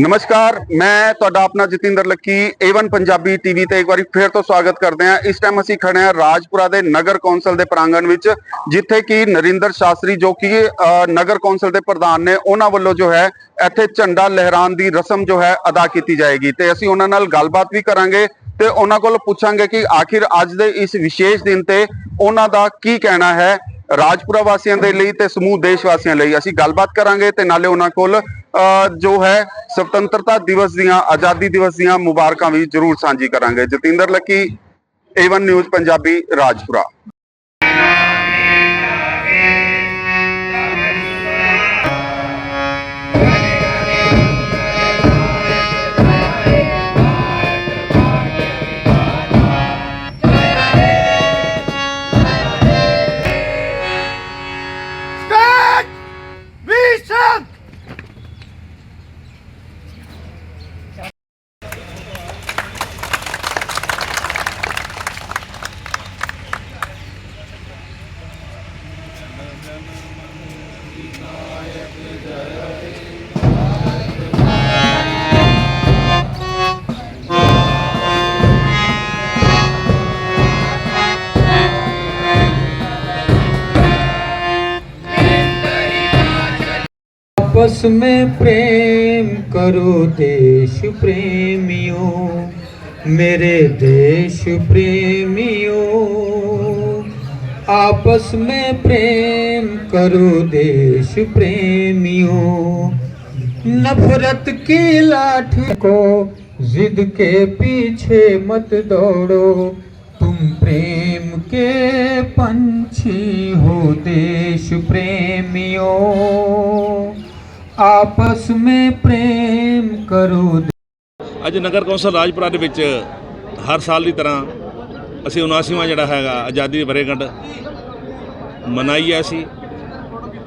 ਨਮਸਕਾਰ, ਮੈਂ ਤੁਹਾਡਾ ਆਪਣਾ ਜਤਿੰਦਰ ਲੱਕੀ A1 ਪੰਜਾਬੀ ਟੀਵੀ ਤੇ ਇੱਕ ਵਾਰੀ ਫਿਰ ਤੋਂ ਸਵਾਗਤ ਕਰਦੇ ਹਾਂ। ਇਸ ਟਾਈਮ ਅਸੀਂ ਖੜੇ ਹਾਂ ਰਾਜਪੁਰਾ ਦੇ ਨਗਰ ਕੌਂਸਲ ਦੇ ਪ੍ਰਾਂਗਣ ਵਿੱਚ, ਜਿੱਥੇ ਕਿ ਨਰਿੰਦਰ ਸ਼ਾਸਤਰੀ ਜੋ ਕਿ ਨਗਰ ਕੌਂਸਲ ਦੇ ਪ੍ਰਧਾਨ ਨੇ, ਉਹਨਾਂ ਵੱਲੋਂ ਜੋ ਹੈ, ਇੱਥੇ ਝੰਡਾ ਲਹਿਰਾਉਣ ਦੀ ਰਸਮ ਜੋ ਹੈ, ਅਦਾ ਕੀਤੀ ਜਾਏਗੀ। ਤੇ ਅਸੀਂ ਉਹਨਾਂ ਨਾਲ ਗੱਲਬਾਤ ਵੀ ਕਰਾਂਗੇ ਤੇ ਉਹਨਾਂ ਕੋਲ ਪੁੱਛਾਂਗੇ ਕਿ ਆਖਿਰ ਅੱਜ ਦੇ ਇਸ ਵਿਸ਼ੇਸ਼ ਦਿਨ ਤੇ ਉਹਨਾਂ ਦਾ ਕੀ ਕਹਿਣਾ ਹੈ ਰਾਜਪੁਰਾ ਵਾਸੀਆਂ ਦੇ ਲਈ ਤੇ ਸਮੂਹ ਦੇਸ਼ ਵਾਸੀਆਂ ਲਈ। ਅਸੀਂ ਗੱਲਬਾਤ ਕਰਾਂਗੇ ਤੇ ਨਾਲੇ ਉਹਨਾਂ ਕੋਲ ਜੋ ਹੈ ਸੁਤੰਤਰਤਾ ਦਿਵਸ ਦੀਆਂ, ਆਜ਼ਾਦੀ ਦਿਵਸ ਦੀਆਂ ਮੁਬਾਰਕਾਂ ਵੀ ਜ਼ਰੂਰ ਸਾਂਝੀ ਕਰਾਂਗੇ। Jatinder Lucky Avon news Punjabi Rajpura. आपस में प्रेम करो देश प्रेमियों मेरे देश प्रेमियों आपस में प्रेम करो देश प्रेमियों नफरत की लाठी को जिद के पीछे मत दौड़ो तुम प्रेम के पंछी हो देश प्रेमियों आपस में प्रेम करो ਅੱਜ ਨਗਰ ਕੌਂਸਲ ਰਾਜਪੁਰਾ ਦੇ ਵਿੱਚ ਹਰ ਸਾਲ ਦੀ ਤਰ੍ਹਾਂ ਅਸੀਂ 79ਵਾਂ ਜਿਹੜਾ ਹੈਗਾ, ਆਜ਼ਾਦੀ ਦੀ ਵਰ੍ਹੇਗੰਢ ਮਨਾਈ ਹੈ ਅਸੀਂ।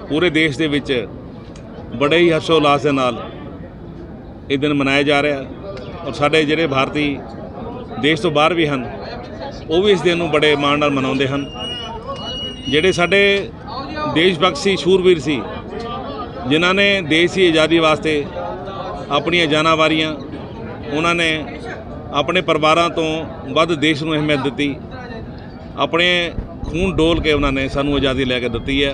ਪੂਰੇ ਦੇਸ਼ ਦੇ ਵਿੱਚ ਬੜੇ ਹੀ ਹਰਸ਼ੋ ਉਲਾਸ ਦੇ ਨਾਲ ਇਹ ਦਿਨ ਮਨਾਇਆ ਜਾ ਰਿਹਾ। ਔਰ ਸਾਡੇ ਜਿਹੜੇ ਭਾਰਤੀ ਦੇਸ਼ ਤੋਂ ਬਾਹਰ ਵੀ ਹਨ, ਉਹ ਵੀ ਇਸ ਦਿਨ ਨੂੰ ਬੜੇ ਮਾਣ ਨਾਲ ਮਨਾਉਂਦੇ ਹਨ। ਜਿਹੜੇ ਸਾਡੇ ਦੇਸ਼ ਭਗਤ ਸੀ, ਸ਼ੂਰਵੀਰ ਸੀ, ਜਿਨ੍ਹਾਂ ਨੇ ਦੇਸ਼ ਦੀ ਆਜ਼ਾਦੀ ਵਾਸਤੇ ਆਪਣੀਆਂ ਜਾਨਾਂ ਵਾਰੀਆਂ, ਉਹਨਾਂ ਨੇ ਆਪਣੇ ਪਰਿਵਾਰਾਂ ਤੋਂ ਵੱਧ ਦੇਸ਼ ਨੂੰ ਅਹਿਮੀਅਤ ਦਿੱਤੀ। ਆਪਣੇ ਖੂਨ ਡੋਲ ਕੇ ਉਹਨਾਂ ਨੇ ਸਾਨੂੰ ਆਜ਼ਾਦੀ ਲੈ ਕੇ ਦਿੱਤੀ ਹੈ।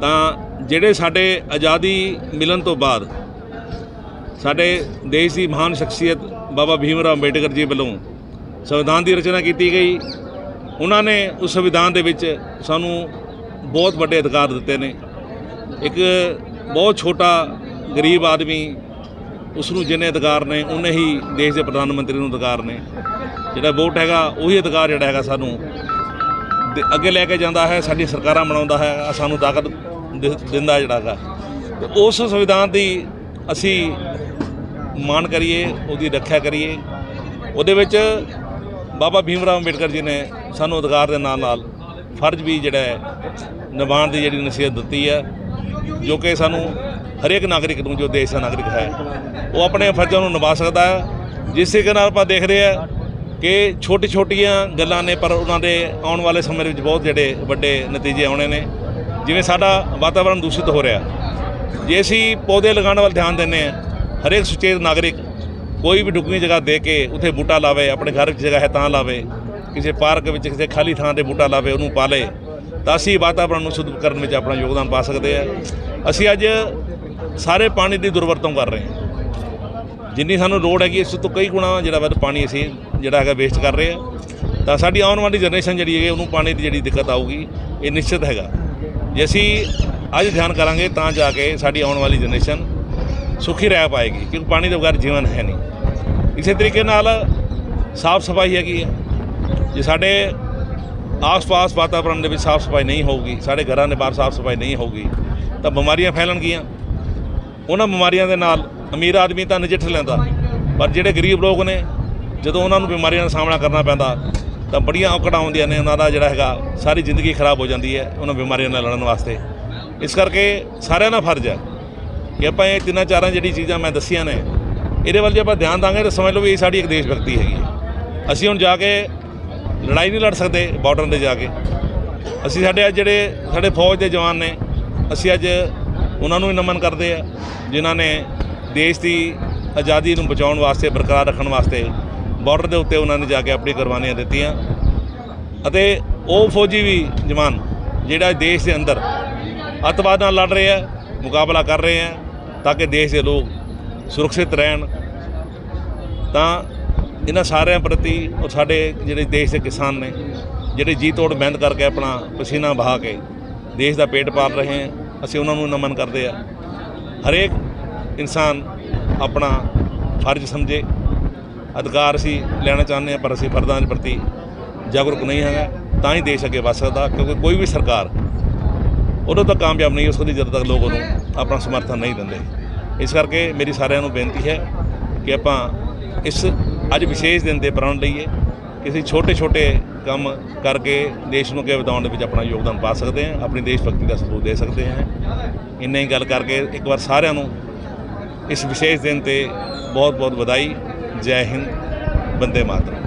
ਤਾਂ ਜਿਹੜੇ ਸਾਡੇ ਆਜ਼ਾਦੀ ਮਿਲਣ ਤੋਂ ਬਾਅਦ ਸਾਡੇ ਦੇਸ਼ ਦੀ ਮਹਾਨ ਸ਼ਖਸੀਅਤ ਬਾਬਾ ਭੀਮ ਰਾਓ ਅੰਬੇਡਕਰ ਜੀ ਵੱਲੋਂ ਸੰਵਿਧਾਨ ਦੀ ਰਚਨਾ ਕੀਤੀ ਗਈ। ਉਹਨਾਂ ਨੇ ਉਸ ਸੰਵਿਧਾਨ ਦੇ ਵਿੱਚ ਸਾਨੂੰ ਬਹੁਤ ਵੱਡੇ ਅਧਿਕਾਰ ਦਿੱਤੇ ਨੇ। ਇੱਕ ਬਹੁਤ ਛੋਟਾ ਗਰੀਬ ਆਦਮੀ ਉਸ ਨੂੰ ਜਿੰਨੇ ਅਧਿਕਾਰ ਨੇ ਉਨੇ ਹੀ ਦੇਸ਼ ਦੇ ਪ੍ਰਧਾਨ ਮੰਤਰੀ ਨੂੰ ਅਧਿਕਾਰ ਨੇ। ਜਿਹੜਾ ਵੋਟ ਹੈਗਾ, ਉਹੀ ਅਧਿਕਾਰ ਜਿਹੜਾ ਹੈਗਾ ਸਾਨੂੰ ਦੇ- ਅੱਗੇ ਲੈ ਕੇ ਜਾਂਦਾ ਹੈ ਸਾਡੀ ਸਰਕਾਰਾਂ ਬਣਾਉਂਦਾ ਹੈ ਸਾਨੂੰ ਤਾਕਤ ਦਿ- ਦਿੰਦਾ ਜਿਹੜਾ ਹੈਗਾ। ਉਸ ਸੰਵਿਧਾਨ ਦੀ ਅਸੀਂ ਮਾਣ ਕਰੀਏ, ਉਹਦੀ ਰੱਖਿਆ ਕਰੀਏ। ਉਹਦੇ ਵਿੱਚ ਬਾਬਾ ਭੀਮ ਰਾਓ ਅੰਬੇਡਕਰ ਜੀ ਨੇ ਸਾਨੂੰ ਅਧਿਕਾਰ ਦੇ ਨਾਲ ਨਾਲ ਫਰਜ਼ ਵੀ ਜਿਹੜਾ ਹੈ, ਨਿਭਾਉਣ ਦੀ ਜਿਹੜੀ ਨਸੀਹਤ ਦਿੱਤੀ ਹੈ, ਜੋ ਕਿ ਸਾਨੂੰ ਹਰੇਕ ਨਾਗਰਿਕ ਨੂੰ, ਜੋ ਦੇਸ਼ ਦਾ ਨਾਗਰਿਕ ਹੈ ਉਹ ਆਪਣੇ ਫਰਜ਼ਾਂ ਨੂੰ ਨਿਭਾ ਸਕਦਾ ਹੈ। ਜਿਸ ਤਰੀਕੇ ਨਾਲ ਆਪਾਂ ਦੇਖ ਰਹੇ ਹਾਂ ਕਿ ਛੋਟੀ ਛੋਟੀਆਂ ਗੱਲਾਂ ਨੇ, ਪਰ ਉਹਨਾਂ ਦੇ ਆਉਣ ਵਾਲੇ ਸਮੇਂ ਦੇ ਵਿੱਚ ਬਹੁਤ ਜਿਹੜੇ ਵੱਡੇ ਨਤੀਜੇ ਆਉਣੇ ਨੇ। ਜਿਵੇਂ ਸਾਡਾ ਵਾਤਾਵਰਣ ਦੂਸ਼ਿਤ ਹੋ ਰਿਹਾ। ਜੇ ਅਸੀਂ ਪੌਦੇ ਲਗਾਉਣ ਵੱਲ ਧਿਆਨ ਦਿੰਦੇ ਹਾਂ, ਹਰੇਕ ਸੁਚੇਤ ਨਾਗਰਿਕ ਕੋਈ ਵੀ ਢੁਕਵੀਂ ਜਗ੍ਹਾ ਦੇ ਕੇ ਉੱਥੇ ਬੂਟਾ ਲਾਵੇ, ਆਪਣੇ ਘਰ ਵਿੱਚ ਜਗ੍ਹਾ ਹੈ ਤਾਂ ਲਾਵੇ, ਕਿਸੇ ਪਾਰਕ ਵਿੱਚ, ਕਿਸੇ ਖਾਲੀ ਥਾਂ ਤੇ ਬੂਟਾ ਲਾਵੇ, ਉਹਨੂੰ ਪਾਲੇ, ਤਾਂ ਅਸੀਂ ਵਾਤਾਵਰਣ ਨੂੰ ਸ਼ੁੱਧ ਕਰਨ ਵਿੱਚ ਆਪਣਾ ਯੋਗਦਾਨ ਪਾ ਸਕਦੇ ਹਾਂ। ਅਸੀਂ ਅੱਜ ਸਾਰੇ ਪਾਣੀ ਦੀ ਦੁਰਵਰਤੋਂ ਕਰ ਰਹੇ ਹਾਂ। ਜਿੰਨੀ ਸਾਨੂੰ ਲੋੜ ਹੈਗੀ, ਇਸ ਤੋਂ ਕਈ ਗੁਣਾ ਜਿਹੜਾ ਵੱਧ ਪਾਣੀ ਅਸੀਂ ਜਿਹੜਾ ਹੈਗਾ ਵੇਸਟ ਕਰ ਰਹੇ ਹਾਂ। ਤਾਂ ਸਾਡੀ ਆਉਣ ਵਾਲੀ ਜਨਰੇਸ਼ਨ ਜਿਹੜੀ ਹੈਗੀ, ਉਹਨੂੰ ਪਾਣੀ ਦੀ ਜਿਹੜੀ ਦਿੱਕਤ ਆਊਗੀ, ਇਹ ਨਿਸ਼ਚਿਤ ਹੈਗਾ। ਜੇ ਅਸੀਂ ਅੱਜ ਧਿਆਨ ਕਰਾਂਗੇ, ਤਾਂ ਜਾ ਕੇ ਸਾਡੀ ਆਉਣ ਵਾਲੀ ਜਨਰੇਸ਼ਨ ਸੁਖੀ ਰਹਿ ਪਾਏਗੀ, ਕਿਉਂਕਿ ਪਾਣੀ ਦੇ ਬਗੈਰ ਜੀਵਨ ਹੈ ਨਹੀਂ। ਇਸੇ ਤਰੀਕੇ ਨਾਲ ਸਾਫ਼ ਸਫ਼ਾਈ ਹੈਗੀ ਹੈ। ਜੇ ਸਾਡੇ ਆਸ-ਪਾਸ ਵਾਤਾਵਰਣ ਦੇ ਵਿੱਚ ਸਾਫ਼ ਸਫ਼ਾਈ ਨਹੀਂ ਹੋਊਗੀ, ਸਾਡੇ ਘਰਾਂ ਦੇ ਬਾਹਰ ਸਾਫ਼ ਸਫ਼ਾਈ ਨਹੀਂ ਹੋਊਗੀ, ਤਾਂ ਬਿਮਾਰੀਆਂ ਫੈਲਣਗੀਆਂ। ਉਹਨਾਂ ਬਿਮਾਰੀਆਂ ਦੇ ਨਾਲ ਅਮੀਰ ਆਦਮੀ ਤਾਂ ਨਜਿੱਠ ਲੈਂਦਾ। ਪਰ ਜਿਹੜੇ ਗਰੀਬ ਲੋਕ ਨੇ, ਜਦੋਂ ਉਹਨਾਂ ਨੂੰ ਬਿਮਾਰੀਆਂ ਦਾ ਸਾਹਮਣਾ ਕਰਨਾ ਪੈਂਦਾ, ਤਾਂ ਬੜੀਆਂ ਔਕੜਾਂ ਆਉਂਦੀਆਂ ਨੇ ਉਹਨਾਂ ਦਾ ਜਿਹੜਾ ਹੈਗਾ, ਸਾਰੀ ਜ਼ਿੰਦਗੀ ਖਰਾਬ ਹੋ ਜਾਂਦੀ ਹੈ ਉਹਨਾਂ ਬਿਮਾਰੀਆਂ ਨਾਲ ਲੜਨ ਵਾਸਤੇ। ਇਸ ਕਰਕੇ ਸਾਰਿਆਂ ਦਾ ਫਰਜ਼ ਹੈ ਕਿ ਆਪਾਂ ਇਹ ਤਿੰਨਾਂ ਚਾਰਾਂ ਜਿਹੜੀ ਚੀਜ਼ਾਂ ਮੈਂ ਦੱਸੀਆਂ ਨੇ, ਇਹਦੇ ਵੱਲ ਜੇ ਆਪਾਂ ਧਿਆਨ ਦਾਂਗੇ, ਤਾਂ ਸਮਝ ਲਓ ਵੀ ਇਹ ਸਾਡੀ ਇੱਕ ਦੇਸ਼ ਭਗਤੀ ਹੈਗੀ ਹੈ। ਅਸੀਂ ਹੁਣ ਜਾ ਕੇ ਲੜਾਈ ਨਹੀਂ ਲੜ ਸਕਦੇ ਬਾਰਡਰ ਤੇ ਜਾ ਕੇ। ਅਸੀਂ ਸਾਡੇ ਅੱਜ ਜਿਹੜੇ ਸਾਡੇ ਫੌਜ ਦੇ ਜਵਾਨ ਨੇ, ਅਸੀਂ ਅੱਜ ਉਹਨਾਂ ਨੂੰ ਵੀ ਨਮਨ ਕਰਦੇ ਆ, ਜਿਨ੍ਹਾਂ ਨੇ ਦੇਸ਼ ਦੀ ਆਜ਼ਾਦੀ ਨੂੰ ਬਚਾਉਣ ਵਾਸਤੇ, ਬਰਕਰਾਰ ਰੱਖਣ ਵਾਸਤੇ ਬਾਰਡਰ ਦੇ ਉੱਤੇ ਉਹਨਾਂ ਨੇ ਜਾ ਕੇ ਆਪਣੀ ਕੁਰਬਾਨੀਆਂ ਦਿੱਤੀਆਂ। ਅਤੇ ਉਹ ਫੌਜੀ ਵੀ ਜਵਾਨ, ਜਿਹੜਾ ਦੇਸ਼ ਦੇ ਅੰਦਰ ਅੱਤਵਾਦ ਨਾਲ ਲੜ ਰਹੇ ਆ ਮੁਕਾਬਲਾ ਕਰ ਰਹੇ ਆ ਤਾਂ ਕਿ ਦੇਸ਼ ਦੇ ਲੋਕ ਸੁਰੱਖਿਅਤ ਰਹਿਣ। ਤਾਂ ਇਹਨਾਂ ਸਾਰਿਆਂ ਪ੍ਰਤੀ ਉਹ ਸਾਡੇ ਜਿਹੜੇ ਦੇਸ਼ ਦੇ ਕਿਸਾਨ ਨੇ, ਜਿਹੜੇ ਜੀ ਤੋੜ ਮਿਹਨਤ ਕਰਕੇ ਆਪਣਾ ਪਸੀਨਾ ਬਹਾ ਕੇ ਦੇਸ਼ ਦਾ ਪੇਟ ਪਾਲ ਰਹੇ ਆ ਅਸੀਂ ਉਹਨਾਂ ਨੂੰ ਨਮਨ ਕਰਦੇ ਆ ਹਰੇਕ ਇਨਸਾਨ ਆਪਣਾ ਫਰਜ਼ ਸਮਝੇ, ਅਧਿਕਾਰ ਅਸੀਂ ਲੈਣਾ ਚਾਹੁੰਦੇ ਆ ਪਰ ਅਸੀਂ ਫਰਦਾਂ ਦੇ ਪ੍ਰਤੀ ਜਾਗਰੂਕ ਨਹੀਂ ਹੈਗਾ, ਤਾਂ ਹੀ ਦੇਸ਼ ਅੱਗੇ ਵਧ ਸਕਦਾ, ਕਿਉਂਕਿ ਕੋਈ ਵੀ ਸਰਕਾਰ ਉਦੋਂ ਤੱਕ ਕਾਮਯਾਬ ਨਹੀਂ ਹੋ ਸਕਦੀ ਜਦੋਂ ਤੱਕ ਲੋਕ ਉਹਨੂੰ ਆਪਣਾ ਸਮਰਥਨ ਨਹੀਂ ਦਿੰਦੇ। ਇਸ ਕਰਕੇ ਮੇਰੀ ਸਾਰਿਆਂ ਨੂੰ ਬੇਨਤੀ ਹੈ ਕਿ ਆਪਾਂ ਇਸ ਅੱਜ ਵਿਸ਼ੇਸ਼ ਦਿਨ ਦੇ ਪ੍ਰਣ ਲਈਏ ਕਿਸੇ ਛੋਟੇ ਛੋਟੇ ਕੰਮ ਕਰਕੇ ਦੇਸ਼ ਨੂੰ ਅੱਗੇ ਵਧਾਉਣ ਦੇ ਵਿੱਚ ਆਪਣਾ ਯੋਗਦਾਨ ਪਾ ਸਕਦੇ ਹਾਂ, ਆਪਣੀ ਦੇਸ਼ ਭਗਤੀ ਦਾ ਸਬੂਤ ਦੇ ਸਕਦੇ ਹਾਂ। ਇੰਨਾ ਹੀ ਗੱਲ ਕਰਕੇ ਇੱਕ ਵਾਰ ਸਾਰਿਆਂ ਨੂੰ ਇਸ ਵਿਸ਼ੇਸ਼ ਦਿਨ ਤੇ ਬਹੁਤ ਬਹੁਤ ਵਧਾਈ। ਜੈ ਹਿੰਦ ਬੰਦੇ ਮਾਤਰਮ।